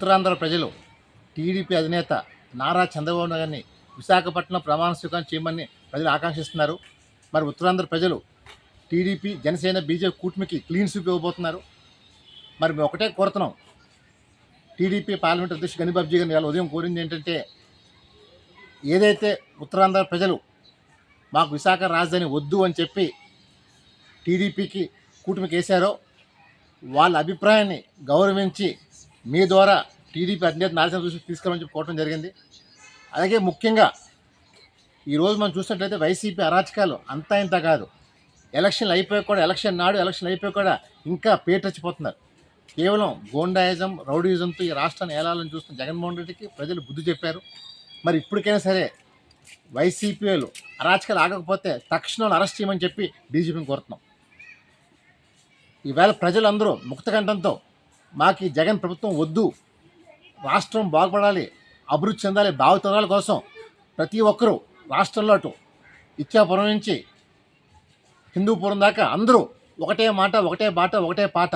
ఉత్తరాంధ్ర ప్రజలు టీడీపీ అధినేత నారా చంద్రబాబు నాయుడిని విశాఖపట్నం ప్రమాణ స్వీకారం చేయమని ప్రజలు ఆకాంక్షిస్తున్నారు. మరి ఉత్తరాంధ్ర ప్రజలు టీడీపీ జనసేన బీజేపీ కూటమికి క్లీన్ స్వీప్ ఇవ్వబోతున్నారు. మరి మేము ఒకటే కోరుతున్నాం. టీడీపీ పార్లమెంట్ అధ్యక్షుడు గనిబాబ్జీ గారిని ఇవాళ ఉదయం కోరింది ఏంటంటే ఏదైతే ఉత్తరాంధ్ర ప్రజలు మాకు విశాఖ రాజధాని వద్దు అని చెప్పి టీడీపీకి కూటమికి వేశారో వాళ్ళ అభిప్రాయాన్ని గౌరవించి మీ ద్వారా టీడీపీ అధినేత నారాయణ చూసి తీసుకురామని చెప్పి కోరడం జరిగింది. అలాగే ముఖ్యంగా ఈరోజు మనం చూసినట్లయితే వైసీపీ అరాచకాలు అంతా ఇంత కాదు. ఎలక్షన్లు అయిపోయి కూడా ఎలక్షన్ నాడు ఎలక్షన్లు అయిపోయి కూడా ఇంకా పేటచ్చిపోతున్నారు కేవలం గోండాయిజం రౌడీయిజంతో ఈ రాష్ట్రాన్ని ఏలాలని చూస్తున్న జగన్మోహన్ రెడ్డికి ప్రజలు బుద్ధి చెప్పారు. మరి ఇప్పటికైనా సరే వైసీపీలు అరాచకాలు ఆగకపోతే తక్షణం అరెస్ట్ చేయమని చెప్పి డీజీపీని కోరుతున్నాం. ఈవేళ ప్రజలందరూ ముక్తకంఠంతో మాకు ఈ జగన్ ప్రభుత్వం వద్దు. రాష్ట్రం బాగుపడాలి అభివృద్ధి చెందాలి భావితరాల కోసం ప్రతి ఒక్కరూ రాష్ట్రంలో అటు ఇచ్చాపురం నుంచి హిందూపురం దాకా అందరూ ఒకటే మాట ఒకటే బాట ఒకటే పాట.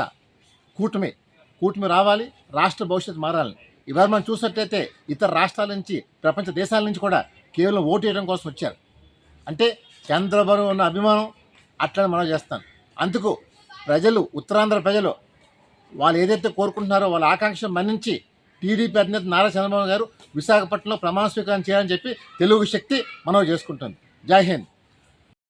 కూటమి కూటమి రావాలి రాష్ట్ర భవిష్యత్తు మారాలి ఇవాళ మనం చూసినట్లయితే ఇతర రాష్ట్రాల నుంచి ప్రపంచ దేశాల నుంచి కూడా కేవలం ఓటు వేయడం కోసం వచ్చారు. అంటే చంద్రబాబు ఉన్న అభిమానం అట్లా మనం చేస్తాను అందుకు ప్రజలు ఉత్తరాంధ్ర ప్రజలు వాళ్ళు ఏదైతే కోరుకుంటున్నారో వాళ్ళ ఆకాంక్ష మన్నించి టీడీపీ అధినేత నారా చంద్రబాబు గారు విశాఖపట్నంలో ప్రమాణ స్వీకారం చేయాలని చెప్పి తెలుగు శక్తి మనవి చేసుకుంటుంది. జై హింద్.